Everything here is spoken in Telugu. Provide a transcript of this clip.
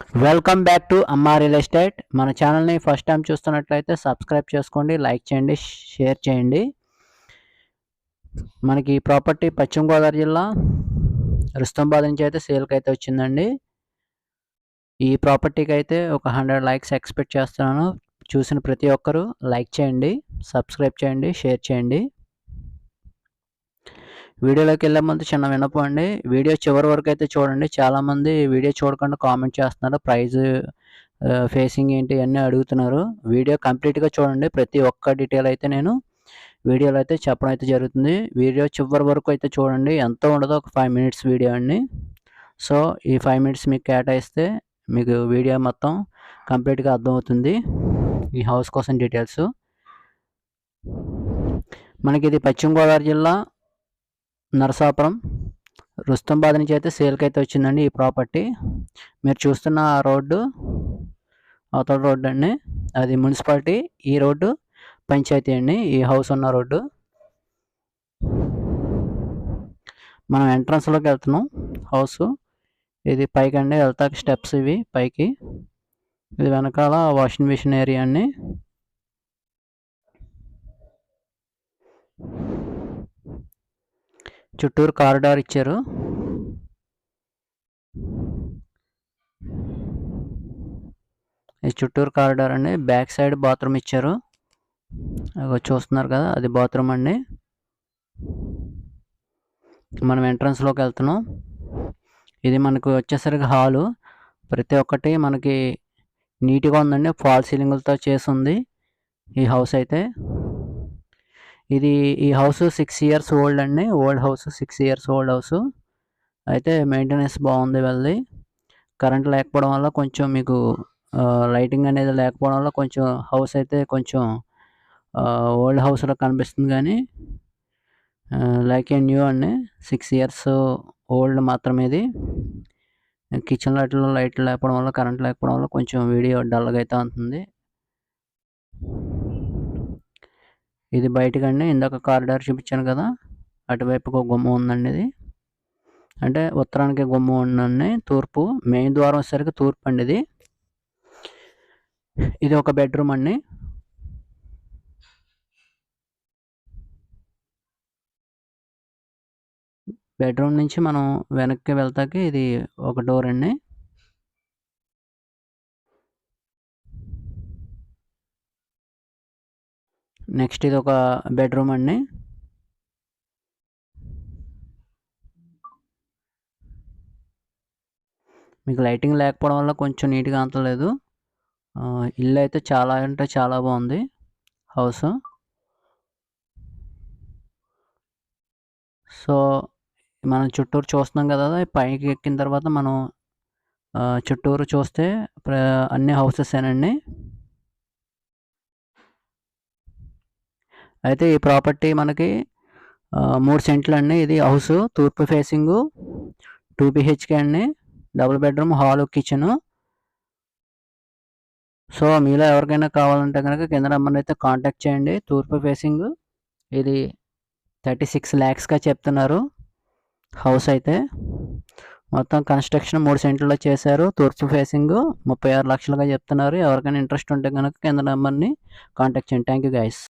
Welcome back to Amma real estate మన ఛానల్ని ఫస్ట్ టైం చూస్తున్నట్లయితే సబ్స్క్రైబ్ చేసుకోండి లైక్ చేయండి షేర్ చేయండి. మనకి ప్రాపర్టీ పశ్చిమ గోదావరి జిల్లా రుస్తంబాద్ నుంచి అయితే సేల్కి అయితే వచ్చిందండి. ఈ ప్రాపర్టీకి అయితే ఒక హండ్రెడ్ లైక్స్ ఎక్స్పెక్ట్ చేస్తున్నాను. చూసిన ప్రతి ఒక్కరూ లైక్ చేయండి సబ్స్క్రైబ్ చేయండి షేర్ చేయండి. వీడియోలోకి వెళ్ళే ముందు చిన్న వినపం అండి. వీడియో చివరి వరకు అయితే చూడండి. చాలామంది వీడియో చూడకుండా కామెంట్ చేస్తున్నారు. ప్రైజ్ ఫేసింగ్ ఏంటి అన్నీ అడుగుతున్నారు. వీడియో కంప్లీట్గా చూడండి. ప్రతి ఒక్క డీటెయిల్ అయితే నేను వీడియోలో అయితే చెప్పడం అయితే జరుగుతుంది. వీడియో చివరి వరకు అయితే చూడండి. ఎంత ఉండదో ఒక ఫైవ్ మినిట్స్ వీడియో అండి. సో ఈ ఫైవ్ మినిట్స్ మీకు కేటాయిస్తే మీకు వీడియో మొత్తం కంప్లీట్గా అర్థమవుతుంది. ఈ హౌస్ కోసం డీటెయిల్స్. మనకి ఇది పశ్చిమ గోదావరి జిల్లా నరసాపురం రుస్తంబాద్ నుంచి అయితే సేల్కి అయితే వచ్చిందండి ఈ ప్రాపర్టీ. మీరు చూస్తున్న ఆ రోడ్డు అవతల రోడ్డు అండి. అది మున్సిపాలిటీ ఈ రోడ్డు పంచాయతీ అండి ఈ హౌస్ ఉన్న రోడ్డు. మనం ఎంట్రన్స్లోకి వెళ్తున్నాం హౌస్. ఇది పైకి అండి వెళ్తాక స్టెప్స్ ఇవి పైకి. ఇది వెనకాల వాషింగ్ మిషన్ ఏరియా అండి. చుట్టూరు కారిడార్ ఇచ్చారు. ఈ చుట్టూరు కారిడార్ అండి. బ్యాక్ సైడ్ బాత్రూమ్ ఇచ్చారు. అగో చూస్తున్నారు కదా అది బాత్రూమ్ అండి. మనం ఎంట్రన్స్లోకి వెళ్తున్నాం. ఇది మనకు వచ్చేసరికి హాలు. ప్రతి ఒక్కటి మనకి నీట్గా ఉందండి. ఫాల్ సీలింగ్లతో చేసి ఉంది ఈ హౌస్ అయితే. ఇది ఈ హౌస్ సిక్స్ ఇయర్స్ ఓల్డ్ అండి. Old house six years old house. అయితే మెయింటెనెన్స్ బాగుంది వెళ్ళి. కరెంట్ లేకపోవడం వల్ల కొంచెం మీకు లైటింగ్ అనేది లేకపోవడం వల్ల కొంచెం హౌస్ అయితే కొంచెం ఓల్డ్ హౌస్లో కనిపిస్తుంది కానీ లైక్ ఏ న్యూ అండి. సిక్స్ ఇయర్స్ ఓల్డ్ మాత్రమే ఇది. కిచెన్ లైట్లో లైట్లు లేకపోవడం వల్ల కరెంట్ లేకపోవడం వల్ల కొంచెం వీడియో డల్గా అయితే ఉంటుంది ఇది బయటకండి. ఇందాక కారిడార్ చూపించాను కదా. అటువైపుకు ఒక గుమ్మ ఉందండి ఇది. అంటే ఉత్తరానికి గుమ్మ ఉందండి. తూర్పు మెయిన్ ద్వారం వచ్చేసరికి తూర్పు అండి ఇది. ఇది ఒక బెడ్రూమ్ అండి. బెడ్రూమ్ నుంచి మనం వెనక్కి వెళ్తాకి ఇది ఒక డోర్ అండి. నెక్స్ట్ ఇది ఒక బెడ్రూమ్ అండి. మీకు లైటింగ్ లేకపోవడం వల్ల కొంచెం నీట్గా అంతలేదు ఇల్లు అయితే చాలా అంటే చాలా బాగుంది. హౌస్. సో మనం చుట్టూరు చూస్తున్నాం కదా పైకి ఎక్కిన తర్వాత మనం చుట్టూరు చూస్తే అన్ని హౌసెస్ ఏనండి. అయితే ఈ ప్రాపర్టీ మనకి మూడు సెంట్లు అండి. ఇది హౌస్ తూర్పు ఫేసింగ్ టూ బిహెచ్కే అండి. Double bedroom hall kitchen. So మీలో ఎవరికైనా కావాలంటే కనుక కింద నెంబర్ అయితే కాంటాక్ట్ చేయండి. తూర్పు ఫేసింగ్ ఇది థర్టీ సిక్స్ ల్యాక్స్గా చెప్తున్నారు హౌస్ అయితే. మొత్తం కన్స్ట్రక్షన్ మూడు సెంట్లలో చేశారు. తూర్పు ఫేసింగ్ ముప్పై ఆరు లక్షలుగా చెప్తున్నారు. ఎవరికైనా ఇంట్రెస్ట్ ఉంటే కనుక కింద నెంబర్ని కాంటాక్ట్ చేయండి. Thank you guys